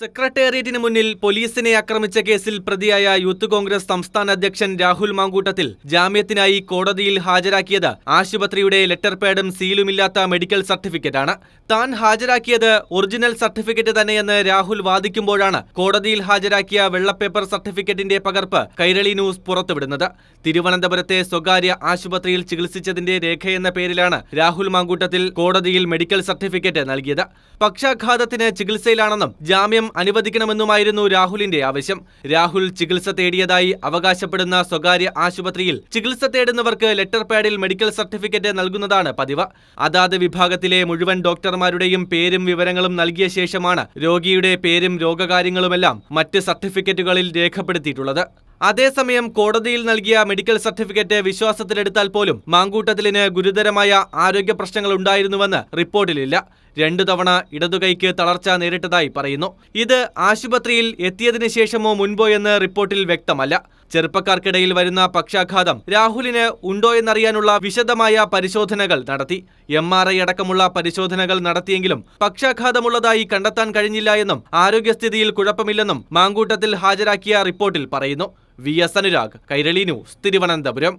സെക്രട്ടേറിയറ്റിന് മുന്നിൽ പോലീസിനെ ആക്രമിച്ച കേസിൽ പ്രതിയായ യൂത്ത് കോൺഗ്രസ് സംസ്ഥാന അധ്യക്ഷൻ രാഹുൽ മാങ്കൂട്ടത്തിൽ ജാമ്യത്തിനായി കോടതിയിൽ ഹാജരാക്കിയത് ആശുപത്രിയുടെ ലെറ്റർ പാഡും സീലുമില്ലാത്ത മെഡിക്കൽ സർട്ടിഫിക്കറ്റാണ്. താൻ ഹാജരാക്കിയത് ഒറിജിനൽ സർട്ടിഫിക്കറ്റ് തന്നെയെന്ന് രാഹുൽ വാദിക്കുമ്പോഴാണ് കോടതിയിൽ ഹാജരാക്കിയ വെള്ളപ്പേപ്പർ സർട്ടിഫിക്കറ്റിന്റെ പകർപ്പ് കൈരളി ന്യൂസ് പുറത്തുവിടുന്നത്. തിരുവനന്തപുരത്തെ സ്വകാര്യ ആശുപത്രിയിൽ ചികിത്സിച്ചതിന്റെ രേഖയെന്ന പേരിലാണ് രാഹുൽ മാങ്കൂട്ടത്തിൽ കോടതിയിൽ മെഡിക്കൽ സർട്ടിഫിക്കറ്റ് നൽകിയത്. പക്ഷാഘാതത്തിന് ചികിത്സയിലാണെന്നും ജാമ്യം അനുവദിക്കണമെന്നുമായിരുന്നു രാഹുലിന്റെ ആവശ്യം. രാഹുൽ ചികിത്സ തേടിയതായി അവകാശപ്പെടുന്ന സ്വകാര്യ ആശുപത്രിയിൽ ചികിത്സ തേടുന്നവർക്ക് ലെറ്റർ പാഡിൽ മെഡിക്കൽ സർട്ടിഫിക്കറ്റ് നൽകുന്നതാണ് പതിവ്. അതാത് വിഭാഗത്തിലെ മുഴുവൻ ഡോക്ടർമാരുടെയും പേരും വിവരങ്ങളും നൽകിയ ശേഷമാണ് രോഗിയുടെ പേരും രോഗകാര്യങ്ങളുമെല്ലാം മറ്റ് സർട്ടിഫിക്കറ്റുകളിൽ രേഖപ്പെടുത്തിയിട്ടുള്ളത്. അതേസമയം കോടതിയിൽ നൽകിയ മെഡിക്കൽ സർട്ടിഫിക്കറ്റ് വിശ്വാസത്തിലെടുത്താൽ പോലും മാങ്കൂട്ടത്തിലിന് ഗുരുതരമായ ആരോഗ്യ പ്രശ്നങ്ങൾ ഉണ്ടായിരുന്നുവെന്ന് റിപ്പോർട്ടിലില്ല. രണ്ടു തവണ ഇടതുകൈക്ക് തളർച്ച നേരിട്ടതായി പറയുന്നു. ഇത് ആശുപത്രിയിൽ എത്തിയതിനു ശേഷമോ മുൻപോ എന്ന് റിപ്പോർട്ടിൽ വ്യക്തമല്ല. ചെറുപ്പക്കാർക്കിടയിൽ വരുന്ന പക്ഷാഘാതം രാഹുലിന് ഉണ്ടോ എന്നറിയാനുള്ള വിശദമായ പരിശോധനകൾ നടത്തി. എം ആർ ഐ അടക്കമുള്ള പരിശോധനകൾ നടത്തിയെങ്കിലും പക്ഷാഘാതമുള്ളതായി കണ്ടെത്താൻ കഴിഞ്ഞില്ല എന്നും ആരോഗ്യസ്ഥിതിയിൽ കുഴപ്പമില്ലെന്നും മാങ്കൂട്ടത്തിൽ ഹാജരാക്കിയ റിപ്പോർട്ടിൽ പറയുന്നു. V S Anurag Kairali news Thiruvananthapuram.